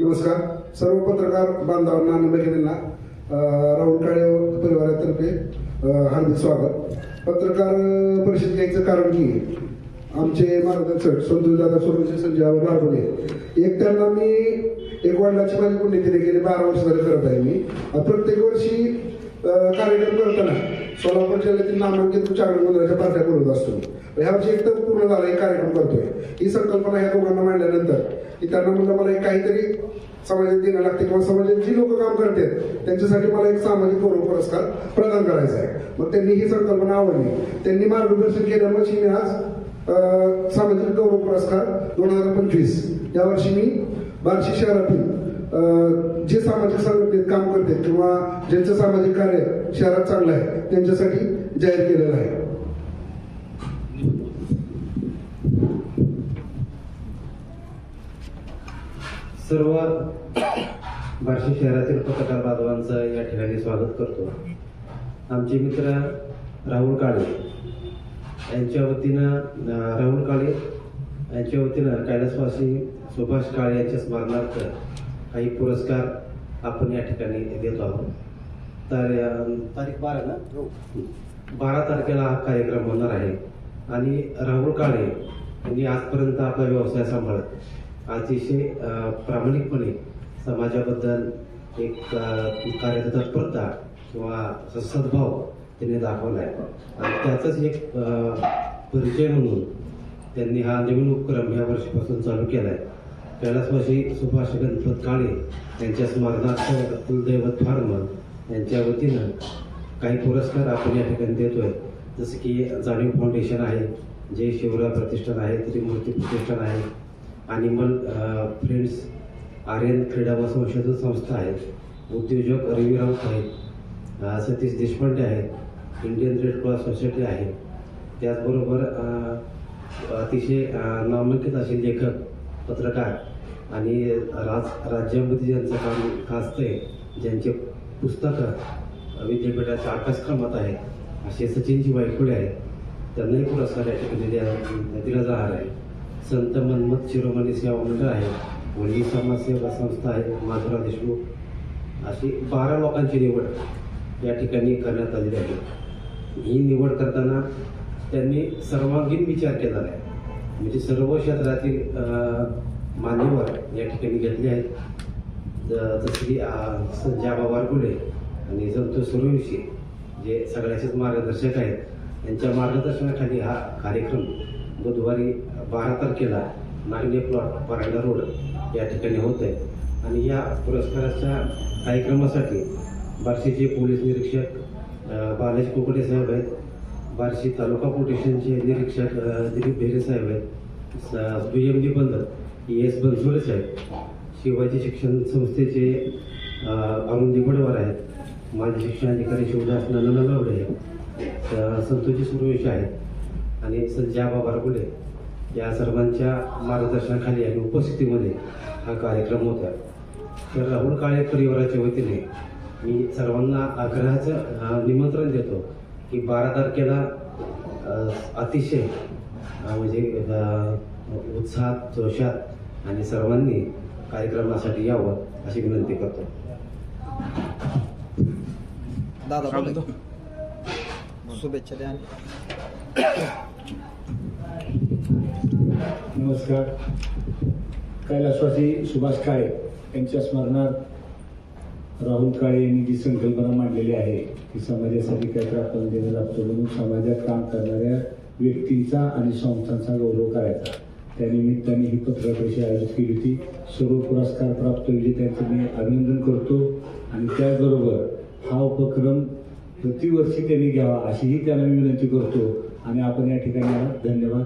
नमस्कार. सर्व पत्रकार बांधवांना नंदगिरींना राहुल काळे परिवारातर्फे हार्दिक स्वागत. पत्रकार परिषद घ्यायचं कारण की आमचे मार्गदर्शक संतोष दादा सोनवणे संजय बारबोले एक त्यांना मी एक वडिलाची माझी पुण्यतिथी गेली बारा वर्ष झाले करत आहे मी. प्रत्येक वर्षी कार्यक्रम करताना सोलापूर जिल्ह्यातील नामांकित चार मंदिराच्या पार्ट्या करत असतो. ह्या वर्षी एकदम पूर्ण झाला एक कार्यक्रम करतोय. ही संकल्पना ह्या दोघांना मांडल्यानंतर की त्यांना म्हणलं मला एक काहीतरी समाजात देणं लागते किंवा समाजात जी लोक काम करतात त्यांच्यासाठी मला एक सामाजिक गौरव पुरस्कार प्रदान करायचा आहे. मग त्यांनी ही संकल्पना आवडली. त्यांनी मार्गदर्शन केल्यामुळे मी आज सामाजिक गौरव पुरस्कार दोन हजार पंचवीस. यावर्षी मी बार्शी शहरातील जे सामाजिक संघटनेत काम करते किंवा ज्यांचं सामाजिक कार्य शहरात चांगलं आहे त्यांच्यासाठी जाहीर केलेलं आहे. सर्व बार्शी शहरातील पत्रकार बांधवांचं या ठिकाणी स्वागत करतो. आमचे मित्र राहुल काळे यांच्या वतीनं राहुल काळे यांच्या वतीनं कैलासवासी सुभाष काळे यांच्या स्मरणार्थ काही पुरस्कार आपण या ठिकाणी देतो आहोत. तर तारीख बारा ना? हो. बारा तारखेला हा कार्यक्रम होणार आहे. आणि राहुल काळे यांनी आजपर्यंत आपला व्यवसाय सांभाळत. अतिशय प्रामाणिकपणे समाजाबद्दल एक अ, कार्यतत्परता किंवा सद्भाव त्यांनी दाखवला आहे. आणि त्याचाच एक परिचय म्हणून त्यांनी हा नवीन उपक्रम या वर्षीपासून चालू केला आहे कैलासवासी सुभाष गणपत काळे यांच्या स्मरणार्थ कुलदैवत फार्म यांच्या वतीनं काही पुरस्कार आपण या ठिकाणी देतो आहे जसं की जाणीव फाउंडेशन आहे जे शिवराय प्रतिष्ठान आहे त्रिमूर्ती प्रतिष्ठान आहे अॅनिमल फ्रेंड्स आर्यन क्रीडा व संशोधन संस्था आहे उद्योजक रवी राऊत आहेत सतीश देशपांडे आहेत इंडियन रेड क्रॉस सोसायटी आहे. त्याचबरोबर अतिशय नामांकित असे लेखक पत्रकार आणि राज राज्यामध्ये ज्यांचं काम गाजतंय ज्यांचे पुस्तकं विद्यापीठाच्या अभ्यासक्रमात आहे असे सचिनजी वायकुळे आहेत त्यांनाही पुरस्कार या ठिकाणी द्या- दिला जाणार आहे. संत मनमत शिरोमणी सेवा मंडळ आहे वल्ली समाजसेवा संस्था आहे माधुरा देशमुख अशी बारा लोकांची निवड या ठिकाणी करण्यात आलेली आहे. ही निवड करताना त्यांनी सर्वांगीण विचार केला आहे. म्हणजे सर्व क्षेत्रातील मान्यवर या ठिकाणी घेतले आहेत. ज- जसे की अ, वारकुले आणि संतोष सूर्यवंशी जे सगळ्याचेच मार्गदर्शक आहेत त्यांच्या मार्गदर्शनाखाली हा कार्यक्रम बुधवारी बारा तारखेला नागने प्लॉट परांडा रोड या ठिकाणी होत आहे. आणि या पुरस्काराच्या कार्यक्रमासाठी बार्शीचे पोलीस निरीक्षक बालाजी कुकडे साहेब आहेत. बार्शी तालुका पोटेशनचे स्टेशनचे निरीक्षक दिलीप भेरे साहेब आहेत. बी एम डी बंदर एस बनसोडे साहेब शिवाजी शिक्षण संस्थेचे अ, अरुण आहेत. माजी शिक्षण अधिकारी शिवदास नंदनगावडे आहेत. अ, संतोषी सुरवेश आहेत. आणि संजाबा बारगुडे बारगुले या सर्वांच्या मार्गदर्शनाखाली आणि उपस्थितीमध्ये हा कार्यक्रम होता तर राहुल काळे परिवाराच्या वतीने मी सर्वांना आग्रहाचं निमंत्रण देतो की बारा तारखेला अतिशय म्हणजे उत्साहात जोशात आणि सर्वांनी कार्यक्रमासाठी यावं अशी विनंती करतो. दादा बोला. शुभेच्छा द्या. नमस्कार. कैलासवासी सुभाष काळे यांच्या स्मरणार्थ राहुल काळे यांनी जी संकल्पना मांडलेली आहे ती समाजासाठी काहीतरी आपण देणं लागतो म्हणून समाजात काम करणाऱ्या व्यक्तींचा आणि संस्थांचा गौरव करायचा. त्यानिमित्ताने ही पत्रकार परिषद आयोजित केली होती सर्व पुरस्कार प्राप्त विजेत्यांचं मी अभिनंदन करतो. आणि त्याचबरोबर हा उपक्रम प्रतिवर्षी त्यांनी घ्यावा अशीही त्यांना मी विनंती करतो. आणि आपण या ठिकाणी धन्यवाद.